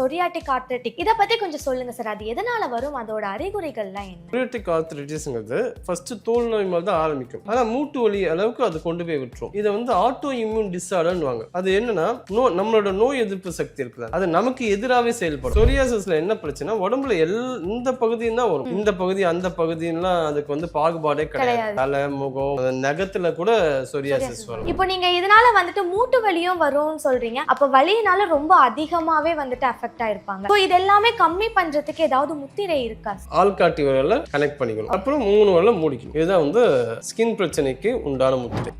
Psoriatic ஆர்த்ரைட்டிக் இதை பத்தி கொஞ்சம் சொல்லுங்க சார். அது எதனால வரும்? அதோட அறிகுறிகள்லாம் என்ன? பிரியோட்டிக் ஆர்த்ரைட்டிஸ்ங்கிறது ஃபர்ஸ்ட் தோல் நோய் மாதிரி தான் ஆரம்பிக்கும். ஆனா மூட்டு வலி அளவுக்கு அது கொண்டு போய் விட்டுரும். இதை வந்து ஆட்டோ இம்யூன் டிஸார்டர்னுவாங்க அது என்னன்னா நோ நம்மளோட நோய் எதிர்ப்பு சக்தி இருக்குல்ல அது நமக்கு எதிராகவே செயல்படும். சொரியாசிஸ்ல என்ன பிரச்சனை உடம்புல எல் இந்த பகுதியும் தான் வரும். இந்த பகுதி அந்த பகுதியெல்லாம் அதுக்கு வந்து பாகுபாடே கிடையாது. தலை முகம் நகத்துல கூட சொரியாசிஸ் வரும். இப்போ நீங்க இதனால வந்துட்டு மூட்டு வலியும் வரும்னு சொல்றீங்க. அப்ப வலியினால ரொம்ப அதிகமாவே வந்துட்டு அஃபெக்ட் ஆயிருப்பாங்க. ஸோ இது எல்லாமே கம்மி பண்றதுக்கு ஏதாவது முத்திரை இருக்கா? ஆள்காட்டி விரல கனெக்ட் பண்ணிக்கணும். அப்புறம் மூணு வரல மூடிக்கணும். இதுதான் வந்து ஸ்கின் பிரச்சனைக்கு உண்டான முத்திரை.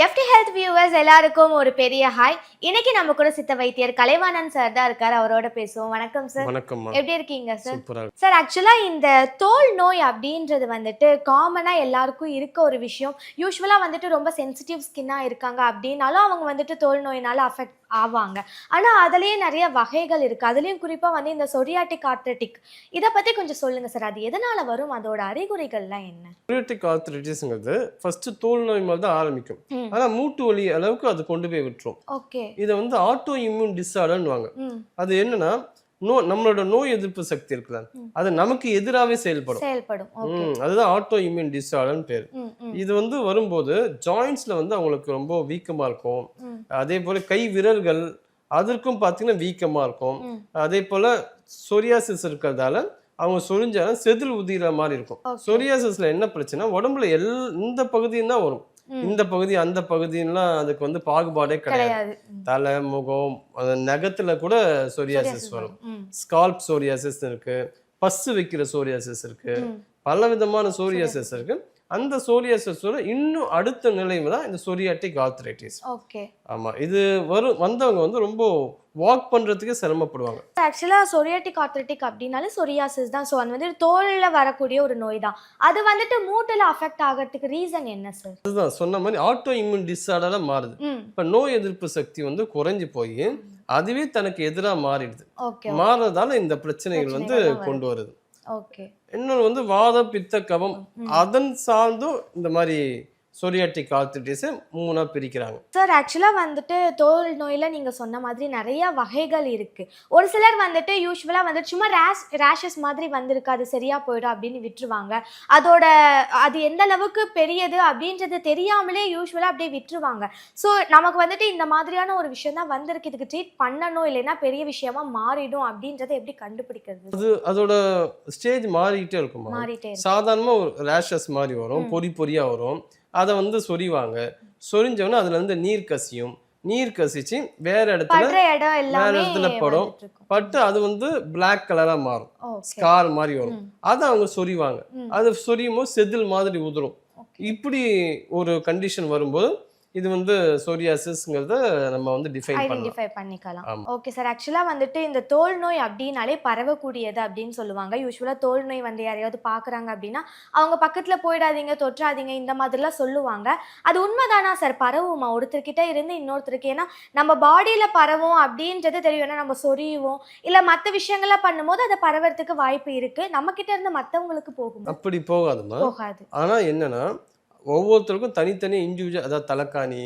எஃப்டி ஹெல்த் வியூவர்ஸ் எல்லாருக்கும் ஒரு பெரிய ஹாய் இன்னைக்கு நம்ம கூட சித்த வைத்தியர் கலைவாணன் சார் தான் இருக்காரு. அவரோட பேசுவோம். வணக்கம் சார் வணக்கம்மா எப்படி இருக்கீங்க சார் சார் ஆக்சுவலாக இந்த தோல் நோய் அப்படின்றது வந்துட்டு காமனாக எல்லாருக்கும் இருக்க ஒரு விஷயம். யூஸ்வலாக வந்துட்டு ரொம்ப சென்சிட்டிவ் ஸ்கின்னாக இருக்காங்க அப்படின்னாலும் அவங்க வந்துட்டு தோல் நோயினால அஃபெக்ட் ஆவாங்க. ஆனால் அதுலேயே நிறைய வகைகள் இருக்குது அதுலேயும் குறிப்பாக வந்து இந்த சொரியாட்டிக் ஆர்த்ரட்டிக் இதை பற்றி கொஞ்சம் சொல்லுங்கள் சார். அது எதனால் வரும்? அதோட அறிகுறிகள்லாம் என்ன? பிரியோட்டிக் ஆர்த்ரைட்டிஸ்ங்கிறது ஃபர்ஸ்ட் தோல் நோய் மாதிரி தான் ஆரம்பிக்கும். ம். ஆனா மூட்டு வலி அளவுக்கு அது கொண்டு போய் விட்டுரும். ஓகே. இதை வந்து ஆட்டோ இம்யூன் டிஸார்டர்னுவாங்க அது என்னன்னா நோ நம்மளோட நோய் எதிர்ப்பு சக்தி இருக்குல்ல. அது நமக்கு எதிராகவே செயல்படும் செயல்படும் அதுதான் ஆட்டோ இம்யூன் டிஸார்டர்னு பேர் இது வந்து வரும்போது ஜாயின்ஸ்ல வந்து அவங்களுக்கு ரொம்ப வீக்கமா இருக்கும். அதே போல கை விரல்கள் அதற்கும் பார்த்தீங்கன்னா வீக்கமா இருக்கும். அதே போல சொரியாசிஸ் இருக்கிறதால அவங்க சொரிஞ்சாலும் செதில் உதிர மாதிரி இருக்கும். சொரியாசிஸ்ல என்ன பிரச்சனை உடம்புல எல் இந்த பகுதியும் தான் வரும். இந்த பகுதி அந்த பகுதியெல்லாம் அதுக்கு வந்து பாகுபாடே கிடையாது. தலை முகம் அந்த நகத்துல கூட சொரியாசிஸ் வரும். ஸ்கால்ப் சோரியாசிஸ் இருக்கு. பஸ்ஸு வைக்கிற சோரியாசிஸ் இருக்கு. பல விதமான சோரியாசிஸ் இருக்கு. அந்த சோரியாசிஸோட இன்னும் அடுத்த நிலைமை தான் இந்த சொரியாட்டிக் ஆர்த்ரைட்டிஸ் ஆமா. இது வரும் வந்தவங்க வந்து ரொம்ப வாக் பண்றதுக்கே சிரமப்படுவாங்க. ஆக்சுவலாக சொரியாட்டிக் ஆர்த்ரட்டிக் அப்படின்னாலே சொரியாசிஸ் தான். ஸோ அது வந்து தோலில் வரக்கூடிய ஒரு நோய் தான். அது வந்துட்டு மூட்டில் அஃபெக்ட் ஆகிறதுக்கு ரீசன் என்ன சார் அதுதான் சொன்ன மாதிரி ஆட்டோ இம்யூன் டிஸார்டராக மாறுது. இப்ப நோய் எதிர்ப்பு சக்தி வந்து குறைஞ்சு போய் அதுவே தனக்கு எதிரா மாறிடுது. மாறுறதால இந்த பிரச்சனைகள் வந்து கொண்டு வருது. ஓகே இன்னொன்று வந்து வாத பித்த கவம் அதன் சார்ந்தும் இந்த மாதிரி சொரியாட்டிக் ஆர்த்திட்டிஸை மூணா பிரிக்கிறாங்க. சார் ஆக்சுவலாக வந்துட்டு தோல் நோயில் நீங்கள் சொன்ன மாதிரி நிறைய வகைகள் இருக்குது ஒரு சிலர் வந்துட்டு யூஸ்வலாக வந்துட்டு சும்மா ரேஷ் ரேஷஸ் மாதிரி வந்திருக்கு அது சரியாக போயிடும் அப்படின்னு விட்டுருவாங்க. அதோட அது எந்த அளவுக்கு பெரியது அப்படின்றது தெரியாமலே யூஸ்வலாக அப்படியே விட்டுருவாங்க. ஸோ நமக்கு வந்துட்டு இந்த மாதிரியான ஒரு விஷயம் தான் வந்திருக்கு. இதுக்கு ட்ரீட் பண்ணணும் இல்லைன்னா பெரிய விஷயமா மாறிடும் அப்படின்றத எப்படி கண்டுபிடிக்கிறது? அது அதோட ஸ்டேஜ் மாறிக்கிட்டே இருக்குமா? மாறிட்டே சாதாரணமாக ஒரு ரேஷஸ் மாதிரி வரும் பொறி பொறியா வரும். அதை வந்து சொரிவாங்க சொரிஞ்சவொடனே அதுல இருந்து நீர் கசியும் நீர் கசிச்சு வேற இடத்துல எல்லாமே இடத்துல படும். பட்டு அது வந்து பிளாக் கலரா மாறும் ஸ்கார் மாதிரி வரும். அதை அவங்க சொரிவாங்க ம். அது சொரியும் போது செதில் மாதிரி உதிரும். இப்படி ஒரு கண்டிஷன் வரும்போது இது வந்து சொரியாசிஸ்ங்கிறத நம்ம வந்து டிஃபைன் ஐடென்டிஃபை பண்ணிக்கலாம். ஓகே சார் ஆக்சுவலாக வந்துட்டு இந்த தோல் நோய் அப்படின்னாலே பரவக்கூடியது அப்படின்னு சொல்லுவாங்க. யூஸ்வலாக தோல் நோய் வந்து யாரையாவது பார்க்குறாங்க அப்படின்னா அவங்க பக்கத்தில் போயிடாதீங்க தொற்றாதீங்க இந்த மாதிரிலாம் சொல்லுவாங்க. அது உண்மைதானா சார் பரவுமா? ஒருத்தர்கிட்ட இருந்து இன்னொருத்தருக்கு. ஏன்னா நம்ம பாடியில் பரவும் அப்படின்றது தெரியும். ஏன்னா நம்ம சொரியுவோம் இல்லை மற்ற விஷயங்கள்லாம் பண்ணும்போது அது பரவறதுக்கு வாய்ப்பு இருக்குது நம்மக்கிட்ட இருந்து மற்றவங்களுக்கு போகும்? அப்படி போகாதுமா? போகாது. ஆனா என்னன்னா ஒவ்வொருத்தருக்கும் தனித்தனி இண்டிவிஜுவல் அதாவது தலைக்காணி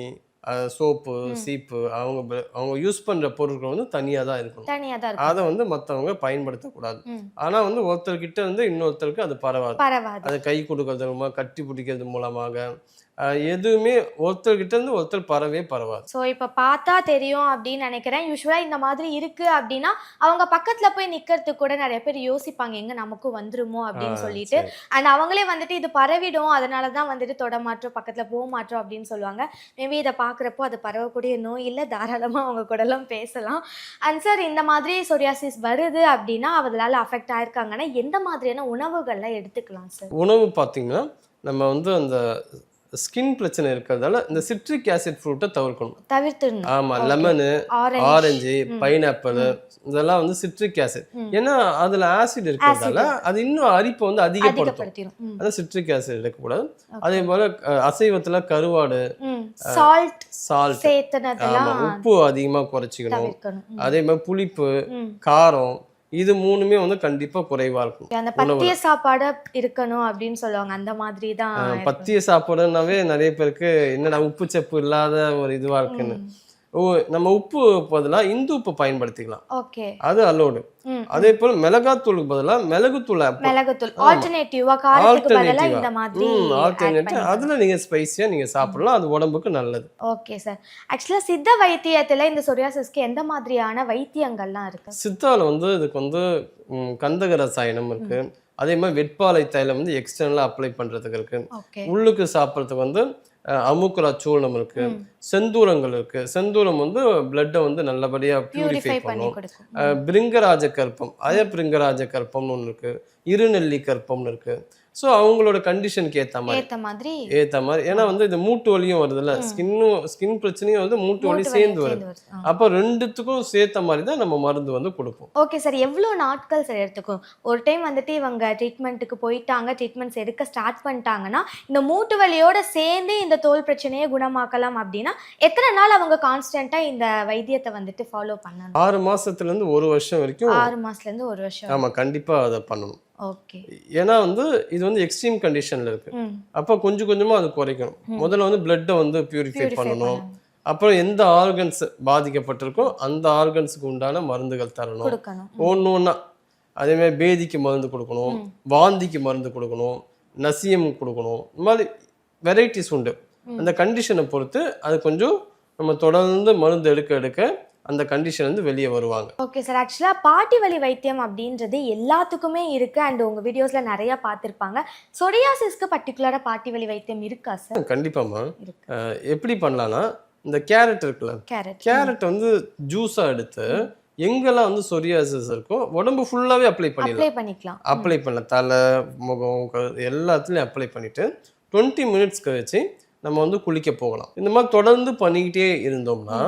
சோப்பு சீப்பு அவங்க அவங்க யூஸ் பண்ற பொருட்கள் வந்து தனியா தான் இருக்கணும். தனியாக தான் இருக்கும் அதை வந்து மற்றவங்க பயன்படுத்தக்கூடாது. ஆனா வந்து ஒருத்தர்கிட்ட இருந்து இன்னொருத்தருக்கு அது பரவாது. அது கை கொடுக்கறது மூலமா கட்டி பிடிக்கிறது மூலமாக எதுவுமே ஒருத்தர்கிட்ட இருந்து ஒருத்தர் பரவே பரவாது. ஸோ இப்போ பார்த்தா தெரியும் அப்படின்னு நினைக்கிறேன். யூஸ்வலாக இந்த மாதிரி இருக்கு அப்படின்னா அவங்க பக்கத்தில் போய் நிற்கிறதுக்கு கூட நிறைய பேர் யோசிப்பாங்க எங்க நமக்கும் வந்துருமோ? அப்படின்னு சொல்லிட்டு. அண்ட் அவங்களே வந்துட்டு இது பரவிடும். அதனால தான் வந்துட்டு தொட பக்கத்தில் போக மாட்டோம் அப்படின்னு சொல்லுவாங்க. மேபி இதை பார்க்குறப்போ அது பரவக்கூடிய நோய் இல்லை தாராளமாக அவங்க கூடலாம் பேசலாம். அண்ட் சார் இந்த மாதிரி சொரியாசிஸ் வருது அப்படின்னா அதனால அஃபெக்ட் ஆயிருக்காங்கன்னா எந்த மாதிரியான உணவுகள்லாம் எடுத்துக்கலாம் சார் உணவு பார்த்தீங்கன்னா நம்ம வந்து அந்த ஸ்கின் பிரச்சனை இருக்கிறதால இந்த சிட்ரிக் ஆசிட் ஃப்ரூட்டை தவிர்க்கணும். தவிர்த்துடணும். ஆமா Okay. Lemon orange. பைனாப்பிள் இதெல்லாம் வந்து சிட்ரிக் ஆசிட். ஏன்னா அதுல ஆசிட் இருக்கிறதால அது இன்னும் அரிப்பை வந்து அதிகப்படுத்தும். அதான் சிட்ரிக் ஆசிட் எடுக்கக்கூடாது. அதே போல அசைவத்துல கருவாடு சால்ட் சால்ட் ஆமா சேர்த்துனதெல்லாம் உப்பு அதிகமா குறைச்சிக்கணும். அதே மாதிரி புளிப்பு. காரம் இது மூணுமே வந்து கண்டிப்பா குறைவா இருக்கும். அந்த பத்திய சாப்பாடு இருக்கணும் அப்படின்னு சொல்லுவாங்க. அந்த மாதிரி தான். பத்திய சாப்பாடுனாவே நிறைய பேருக்கு என்னடா உப்பு சப்பு இல்லாத ஒரு இதுவா இருக்குன்னு. நம்ம உப்பு பதிலா இந்து உப்பு பயன்படுத்திக்கலாம். ஓகே. அது அலோடு அதே போல மிளகாத்தூளுக்கு பதிலா மிளகுத்தூள் மிளகுத்தூள். ஆல்டர்னேட்டிவா காரத்துக்கு பதிலா ஆல்டர்னேட்டிவா இந்த மாதிரி ஆல்டர்னேட்டிவ். அதுல நீங்க ஸ்பைசியா நீங்க சாப்பிடலாம். அது உடம்புக்கு நல்லது. ஓகே சார் ஆக்சுவலா சித்த வைத்தியத்துல இந்த சொரியாசிஸ்க்கு எந்த மாதிரியான வைத்தியங்கள்லாம் இருக்கு? சித்தால வந்து இதுக்கு வந்து கந்தக ரசாயனம் இருக்கு. அதே மாதிரி வெட்பாலை தைலம் வந்து எக்ஸ்டர்னலா அப்ளை பண்றதுக்கு இருக்கு. உள்ளுக்கு சாப்பிட்றதுக்கு வந்து அமுக்குரா சூர்ணம் இருக்கு செந்தூரங்கள் இருக்கு. செந்தூரம் வந்து பிளட்டை வந்து நல்லபடியா பியூரிஃபை பியூரிஃபை பண்ணி பண்ணும் பிருங்கராஜ கற்பம் அய பிருங்கராஜ கற்பம்னு ஒன்று இருக்கு. இருநெல்லி கற்பம்னு இருக்கு. ஸோ அவங்களோட கண்டிஷனுக்கு ஏத்த மாதிரி. ஏத்த மாதிரி. ஏத்த மாதிரி. ஏன்னா வந்து இது மூட்டு வலியும் வருதுல்ல. ஸ்கின்னும் ஸ்கின் பிரச்சனையும் வந்து மூட்டு வலி சேர்ந்து வருது. அப்போ ரெண்டுத்துக்கும் சேர்த்த மாதிரி தான் நம்ம மருந்து வந்து கொடுப்போம். ஓகே சார் எவ்வளோ நாட்கள் சார் எடுத்துக்கும்? ஒரு டைம் வந்துட்டு இவங்க ட்ரீட்மெண்ட்டுக்கு போயிட்டாங்க ட்ரீட்மெண்ட்ஸ் எடுக்க ஸ்டார்ட் பண்ணிட்டாங்கன்னா இந்த மூட்டு வலியோட சேர்ந்து இந்த தோல் பிரச்சனையை குணமாக்கலாம் அப்படின்னா எத்தனை நாள் அவங்க கான்ஸ்டன்ட்டாக இந்த வைத்தியத்தை வந்துட்டு ஃபாலோ பண்ணணும்? ஆறு மாசத்துல இருந்து ஒரு வருஷம் வரைக்கும் ஆறு மாசத்துலேருந்து ஒரு வருஷம் ஆமா கண்டிப்பா அதை பண்ணணும். ஏன்னா வந்து இது வந்து எக்ஸ்ட்ரீம் கண்டிஷன்ல இருக்கு. ம். அப்போ கொஞ்சம் கொஞ்சமா அது குறைக்கணும். முதல்ல வந்து பிளட்டை வந்து பியூரிஃபை பண்ணணும். அப்புறம் எந்த ஆர்கன்ஸ் பாதிக்கப்பட்டிருக்கோ அந்த ஆர்கன்ஸுக்கு உண்டான மருந்துகள் தரணும். ஒன்று ஒன்றா அதேமாதிரி பேதிக்கு மருந்து கொடுக்கணும். வாந்திக்கு மருந்து கொடுக்கணும். நசியம் கொடுக்கணும். இந்த மாதிரி வெரைட்டிஸ் உண்டு. அந்த கண்டிஷனை பொறுத்து அது கொஞ்சம் நம்ம தொடர்ந்து மருந்து எடுக்க எடுக்க அந்த கண்டிஷன் வந்து வெளியே வருவாங்க. ஓகே சார் ஆக்சுவலாக பாட்டி வலி வைத்தியம் அப்படின்றது எல்லாத்துக்குமே இருக்குது அண்ட் உங்கள் வீடியோஸில் நிறையா பார்த்துருப்பாங்க. சொரியாசிஸ்க்கு பர்டிகுலராக பாட்டி வலி வைத்தியம் இருக்கா சார் கண்டிப்பாம்மா. எப்படி பண்ணலான்னா இந்த கேரட் இருக்குல்ல கேரட் கேரட் வந்து ஜூஸாக எடுத்து எங்கெல்லாம் வந்து சொரியாசிஸ் இருக்கோ உடம்பு ஃபுல்லாகவே அப்ளை பண்ணிடலாம். அப்ளை பண்ணிக்கலாம் அப்ளை பண்ணலாம். தலை முகம் எல்லாத்துலேயும் அப்ளை பண்ணிவிட்டு டுவெண்ட்டி மினிட்ஸ் கழிச்சு நம்ம வந்து குளிக்க போகலாம். இந்த மாதிரி தொடர்ந்து பண்ணிக்கிட்டே இருந்தோம்னா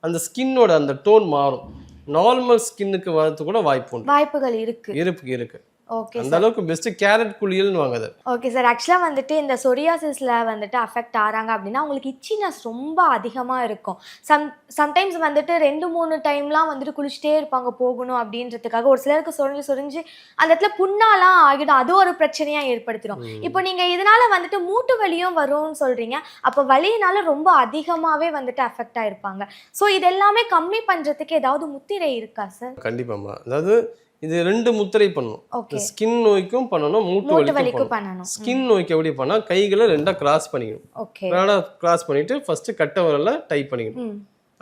அந்த ஸ்கின்னோட அந்த டோன் மாறும். நார்மல் ஸ்கின்னுக்கு வரது கூட வாய்ப்பு உண்டு. வாய்ப்புகள் இருக்கு. இருக்கு இருக்கு. ஓகே அந்த அளவுக்கு பெஸ்ட் கேரட் குளியல்னு வாங்குது. Okay sir. ஆக்சுவலாக வந்துட்டு இந்த சொரியாசிஸில் வந்துட்டு அஃபெக்ட் ஆகிறாங்க அப்படின்னா அவங்களுக்கு இச்சினஸ் ரொம்ப அதிகமாக இருக்கும். சம் சம்டைம்ஸ் வந்துட்டு ரெண்டு மூணு டைம்லாம் வந்துட்டு குளிச்சுட்டே இருப்பாங்க போகணும் அப்படின்றதுக்காக ஒரு சிலருக்கு சொரிஞ்சு சொரிஞ்சு அந்த இடத்துல புண்ணாலாம் ஆகிடும். அது ஒரு பிரச்சனையாக ஏற்படுத்திடும். இப்போ நீங்கள் இதனால வந்துட்டு மூட்டு வலியும் வரும்னு சொல்கிறீங்க அப்போ வலியினால ரொம்ப அதிகமாகவே வந்துட்டு அஃபெக்ட் ஆயிருப்பாங்க. ஸோ இது எல்லாமே கம்மி பண்ணுறதுக்கு ஏதாவது முத்திரை இருக்கா சார்? கண்டிப்பாம்மா. அதாவது இது ரெண்டு முத்திரை பண்ணணும். ஓகே ஸ்கின் நோய்க்கும் பண்ணணும் மூட்டு வலிக்கும் வலிக்கு பண்ணணும். ஸ்கின் நோய்க்கு எப்படி பண்ணா கைகளை ரெண்டா கிராஸ் பண்ணிக்கணும். ரெண்டா கிராஸ் பண்ணிட்டு ஃபர்ஸ்ட் கட்டை விரல டைப் பண்ணிக்கணும்.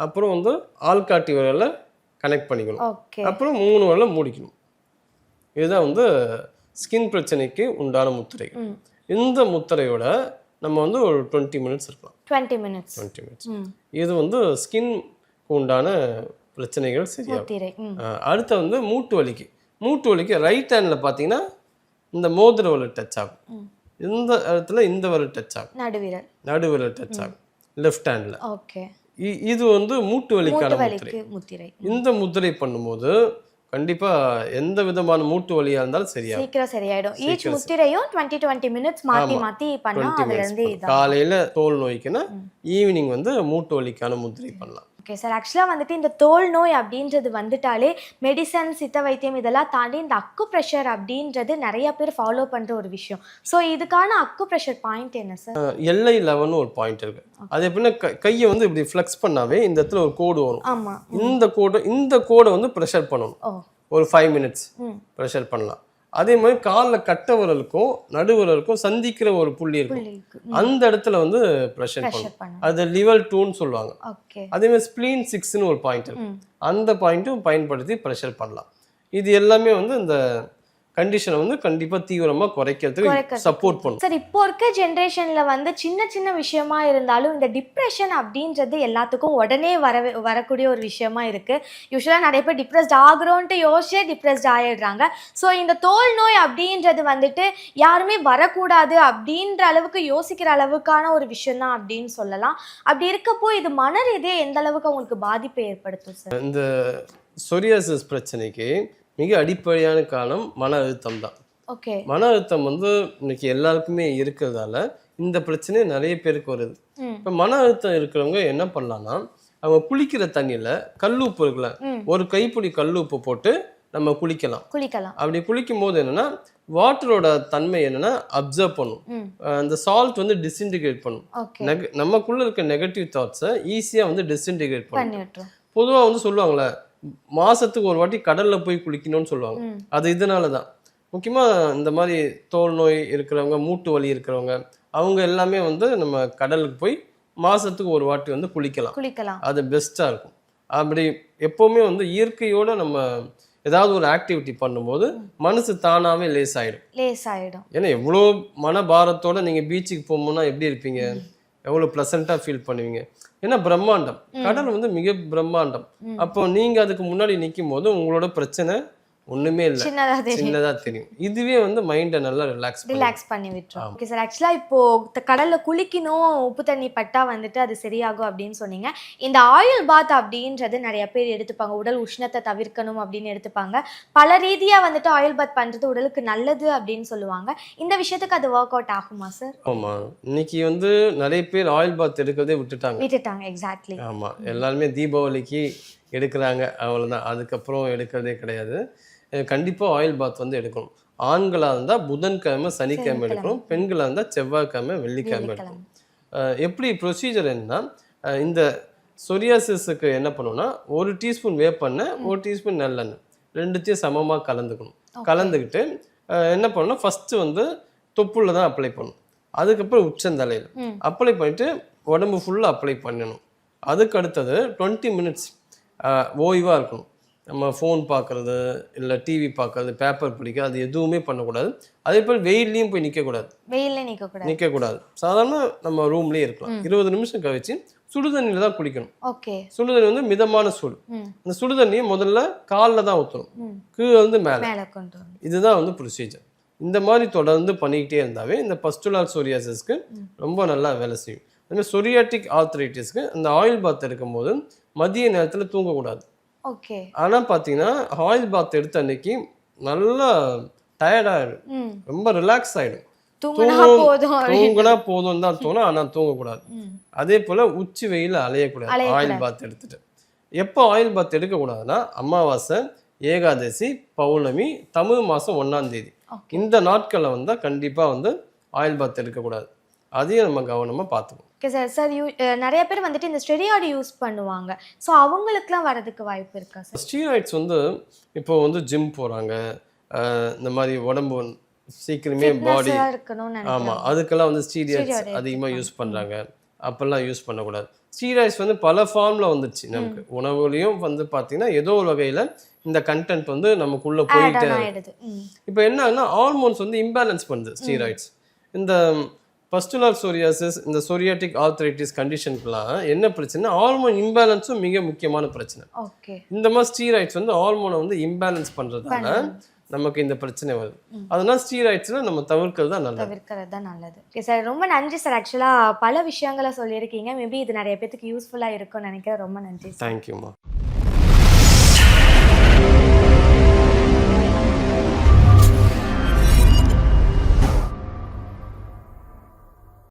அப்புறம் வந்து ஆள்காட்டி விரல கனெக்ட் பண்ணிக்கணும். அப்புறம் மூணு விரல மூடிக்கணும். இதுதான் வந்து ஸ்கின் பிரச்சனைக்கு உண்டான முத்திரை. இந்த முத்திரையோட நம்ம வந்து ஒரு டுவெண்ட்டி மினிட்ஸ் இருக்கலாம். டுவெண்ட்டி மினிட்ஸ் டுவெண்ட்டி மினிட்ஸ் இது வந்து ஸ்கின் உண்டான பிரச்சனைகள் சரியாகும். அஹ் அடுத்து வந்து மூட்டு வலிக்கு. மூட்டு வலிக்கு ரைட் ஹேண்டில் பார்த்தீங்கன்னா இந்த மோதிர விரல் டச் ஆகும். இந்த இடத்துல இந்த விரல் டச் ஆகும். நடுவிரல். நடு விரல் டச் ஆகும். லெஃப்ட் ஹேண்டில் ஓகே. இது வந்து மூட்டு வலிக்கான முத்திரை. இந்த முத்திரை பண்ணும்போது கண்டிப்பா எந்த விதமான மூட்டு வலியா இருந்தாலும் சரியாகும். சீக்கிரம் சரியாயிடும். ஈச் முத்திரையும் டுவெண்ட்டி டுவெண்ட்டி மினிட்ஸ் மாத்தி மாத்தி பண்ணா அதுல இருந்து காலையில தோல் நோய்க்குன்னா ஈவினிங் வந்து மூட்டு வலிக்கான முத்திரை பண்ணலாம். ஓகே சார் ஆக்சுவலாக வந்துட்டு இந்த தோல் நோய் அப்படின்றது வந்துட்டாலே மெடிசன் சித்த வைத்தியம் இதெல்லாம் தாண்டி இந்த அக்கு ப்ரெஷர் அப்படின்றது நிறைய பேர் ஃபாலோ பண்ற ஒரு விஷயம். ஸோ இதுக்கான அக்கு ப்ரெஷர் பாயிண்ட் என்ன சார் எல்ஐ லெவல்னு ஒரு பாயிண்ட் இருக்கு. அது எப்படின்னா கையை வந்து இப்படி ஃப்ளெக்ஸ் பண்ணாவே இந்த இடத்துல ஒரு கோடு வரும். ஆமா. இந்த கோடு இந்த கோடை வந்து ப்ரெஷர் பண்ணணும். ஒரு ஃபைவ் மினிட்ஸ் ப்ரெஷர் பண்ணலாம். அதே மாதிரி காலில் கட்ட விரலுக்கும் நடுவிரலுக்கும் சந்திக்கிற ஒரு புள்ளி இருக்கும். அந்த இடத்துல வந்து ப்ரெஷர் பண்ணணும். அது லிவல் டூன்னு சொல்லுவாங்க. அதே மாதிரி ஸ்ப்ளீன் சிக்ஸ்னு ஒரு பாயிண்ட் இருக்கு. ம். அந்த பாயிண்ட்டும் பயன்படுத்தி ப்ரெஷர் பண்ணலாம். இது எல்லாமே வந்து இந்த கண்டிஷனை வந்து கண்டிப்பாக தீவிரமாக குறைக்கிறதுக்கு. சப்போர்ட் பண்ணும். சார் இப்போ இருக்க ஜென்ரேஷன்ல வந்து சின்ன சின்ன விஷயமா இருந்தாலும் இந்த டிப்ரெஷன் அப்படின்றது எல்லாத்துக்கும் உடனே வர வரக்கூடிய ஒரு விஷயமா இருக்கு. யூஸ்வலாக நிறைய பேர் டிப்ரெஸ்ட் ஆகுறோன்ட்டு யோசிச்சே டிப்ரெஸ்ட் ஆயிடுறாங்க. ஸோ இந்த தோல் நோய் அப்படின்றது வந்துட்டு யாருமே வரக்கூடாது அப்படின்ற அளவுக்கு யோசிக்கிற அளவுக்கான ஒரு விஷயம் தான் அப்படின்னு சொல்லலாம். அப்படி இருக்கப்போ இது மன எந்த அளவுக்கு அவங்களுக்கு பாதிப்பை ஏற்படுத்தும் சார் இந்த சொரியாசிஸ் பிரச்சனைக்கு மிக அடிப்படையான காரணம் மன அழுத்தம் தான். ஓகே. மன அழுத்தம் வந்து இன்னைக்கு எல்லாருக்குமே இருக்கிறதால இந்த பிரச்சனை நிறைய பேருக்கு வருது. இப்போ மன அழுத்தம் இருக்கிறவங்க என்ன பண்ணலாம்னா அவங்க குளிக்கிற தண்ணியில் கல்லுப்பு இருக்குல்ல. ஒரு கைப்பிடி கல்லுப்பு போட்டு நம்ம குளிக்கலாம். குளிக்கலாம். அப்படி குளிக்கும் போது என்னன்னா வாட்டரோட தன்மை என்னன்னா அப்சர்வ் பண்ணும். அந்த சால்ட் வந்து டிஸ்இன்டிகிரேட் பண்ணும். நமக்குள்ள இருக்க நெகட்டிவ் தாட்ஸை ஈஸியாக வந்து டிஸ்இன்டிகிரேட் பண்ணும். பொதுவாக வந்து சொல்லுவாங்களே மாசத்துக்கு ஒரு வாட்டி கடல்ல போய் குளிக்கணும்னு சொல்லுவாங்க. அது இதனால தான் முக்கியமாக இந்த மாதிரி தோல் நோய் இருக்கிறவங்க மூட்டு வலி இருக்கிறவங்க அவங்க எல்லாமே வந்து நம்ம கடலுக்கு போய் மாசத்துக்கு ஒரு வாட்டி வந்து குளிக்கலாம். குளிக்கலாம். அது பெஸ்ட்டாக இருக்கும். அப்படி எப்போவுமே வந்து இயற்கையோட நம்ம ஏதாவது ஒரு ஆக்டிவிட்டி பண்ணும்போது மனசு தானாகவே லேஸ் ஆகிடும் லேஸ் ஆயிடும் ஏன்னா எவ்வளோ மனபாரத்தோட நீங்கள் பீச்சுக்கு போகும்போதுனா எப்படி இருப்பீங்க? எவ்வளோ ப்ளசண்ட்டாக ஃபீல் பண்ணுவீங்க. ஏன்னா பிரம்மாண்டம். கடல் வந்து மிக பிரம்மாண்டம். அப்போ நீங்கள் அதுக்கு முன்னாடி நிற்கும் போது உங்களோட பிரச்சனை ஒன்றுமே இல்லை. சின்னதா தெரியும். சின்னதாக தெரியும். இதுவே வந்து மைண்டை நல்லா ரிலாக்ஸ் ரிலாக்ஸ் பண்ணி விட்டுரும். ஓகே சார் ஆக்சுவலாக இப்போ கடல்ல குளிக்கணும் உப்பு தண்ணி பட்டா வந்துட்டு அது சரியாகும் அப்படின்னு சொன்னீங்க. இந்த ஆயில் பாத் அப்படின்றது நிறைய பேர் எடுத்துப்பாங்க. உடல் உஷ்ணத்தை தவிர்க்கணும் அப்படின்னு எடுத்துப்பாங்க. பல ரீதியா வந்துட்டு ஆயில் பாத் பண்றது உடலுக்கு நல்லது அப்படின்னு சொல்லுவாங்க. இந்த விஷயத்துக்கு அது ஒர்க் அவுட் ஆகுமா சார் ஆமாம் இன்னைக்கு வந்து நிறைய பேர் ஆயில் பாத் எடுக்கிறதே விட்டுட்டாங்க. விட்டுட்டாங்க எக்ஸாக்ட்லி ஆமாம் எல்லாருமே தீபாவளிக்கு எடுக்கிறாங்க. அவ்வளோதான் அதுக்கப்புறம் எடுக்கிறதே கிடையாது. கண்டிப்பாக ஆயில் பாத் வந்து எடுக்கணும். ஆண்களாக இருந்தால் புதன்கிழமை சனிக்கிழமை எடுக்கணும். பெண்களாக இருந்தால் செவ்வாய்க்கிழமை வெள்ளிக்கிழமை எடுக்கணும். எப்படி ப்ரொசீஜர் என்னன்னா இந்த சொரியாசிஸுக்கு என்ன பண்ணுவோம்னா ஒரு டீஸ்பூன் வேப்பெண்ணெய் ஒரு டீஸ்பூன் நல்லெண்ணெய். ரெண்டுத்தையும் சமமாக கலந்துக்கணும். கலந்துக்கிட்டு என்ன பண்ணணும்? ஃபஸ்ட்டு வந்து தொப்புள்ள தான் அப்ளை பண்ணணும். அதுக்கப்புறம் உச்சந்தலையில். அப்ளை பண்ணிட்டு உடம்பு ஃபுல்லாக அப்ளை பண்ணணும். அதுக்கு அடுத்தது டுவெண்ட்டி மினிட்ஸ் ஓய்வாக இருக்கணும். நம்ம ஃபோன் பார்க்குறது இல்லை டிவி பார்க்குறது பேப்பர் படிக்க அது எதுவுமே பண்ணக்கூடாது. அதே போல் வெயில்லையும் போய் நிற்கக்கூடாது வெயில்ல நிக்க கூடாது நிற்கக்கூடாது சாதாரண நம்ம ரூம்லேயே இருக்கலாம். இருபது நிமிஷம் கழிச்சு சுடுதண்ணியில் தான் குளிக்கணும். ஓகே. சுடுதண்ணி வந்து மிதமான சூடு. அந்த சுடுதண்ணியை முதல்ல காலில் தான் ஊற்றணும் கீழே வந்து மேலே. இதுதான் வந்து ப்ரொசீஜர் இந்த மாதிரி தொடர்ந்து பண்ணிக்கிட்டே இருந்தாவே இந்த பஸ்டுலார் சொரியாசிஸ்க்கு ரொம்ப நல்லா வேலை செய்யும். அதுமாதிரி சொரியாட்டிக் ஆர்த்தரைட்டிஸ்க்கு இந்த ஆயில் பாத் எடுக்கும்போது மதிய நேரத்தில் தூங்கக்கூடாது. ஓகே. ஆனால் பார்த்தீங்கன்னா ஆயில் பாத் எடுத்த அன்னைக்கு நல்லா டயர்டாகிடும் ம். ரொம்ப ரிலாக்ஸ் ஆகிடும் தூங்கினா. போதும் தான் தோணும். ஆனால் தூங்கக்கூடாது. அதே போல் உச்சி வெயில அலையக்கூடாது. ஆயில் பாத் எடுத்துட்டு. எப்போ ஆயில் பாத் எடுக்கக்கூடாதுன்னா அமாவாசை ஏகாதசி பௌர்ணமி தமிழ் மாதம் ஒன்றாம் தேதி. இந்த நாட்களில் வந்தால் கண்டிப்பாக வந்து ஆயில் பாத் எடுக்கக்கூடாது. அதையும் நம்ம கவனமாக பார்த்துக்கணும். ஓகே சார் சார் யூ நிறைய பேர் வந்துட்டு இந்த ஸ்டெரியாய்டு யூஸ் பண்ணுவாங்க. ஸோ அவங்களுக்குலாம் வரதுக்கு வாய்ப்பு இருக்கா சார் ஸ்டீராய்ட்ஸ் வந்து இப்போ வந்து ஜிம் போகிறாங்க இந்த மாதிரி உடம்பு சீக்கிரமே பாடி ஆமாம் அதுக்கெல்லாம் வந்து ஸ்டீராய்ட்ஸ் அதிகமாக யூஸ் பண்ணுறாங்க அப்போல்லாம் யூஸ் பண்ணக்கூடாது. ஸ்டீராய்ட்ஸ் வந்து பல ஃபார்மில் வந்துருச்சு நமக்கு. உணவுலையும் வந்து பார்த்தீங்கன்னா ஏதோ ஒரு வகையில் இந்த கண்டென்ட் வந்து நமக்குள்ளே போயிட்டே இப்போ என்னன்னா ஹார்மோன்ஸ் வந்து இம்பேலன்ஸ் பண்ணுது ஸ்டீராய்ட்ஸ் இந்த பஸ்டுலார் சோரியாசிஸ் இந்த சொரியாட்டிக் ஆர்த்தரைட்டிஸ் கண்டிஷனுக்குலாம் என்ன பிரச்சனை ஹார்மோன் இம்பேலன்ஸும் மிக முக்கியமான பிரச்சனை. இந்த மாதிரி ஸ்டீராய்ட்ஸ் வந்து ஹார்மோனை வந்து இம்பேலன்ஸ் பண்ணுறதுனால நமக்கு இந்த பிரச்சனை வருது. அதனால ஸ்டீராய்ட்ஸில் நம்ம தவிர்க்கிறது தான் நல்லது. தவிர்க்கிறது தான் நல்லது. ஓகே சார் ரொம்ப நன்றி சார் ஆக்சுவலாக பல விஷயங்களை சொல்லியிருக்கீங்க. மேபி இது நிறைய பேத்துக்கு யூஸ்ஃபுல்லாக இருக்கும்னு நினைக்கிறேன். ரொம்ப நன்றி தேங்க்யூம்மா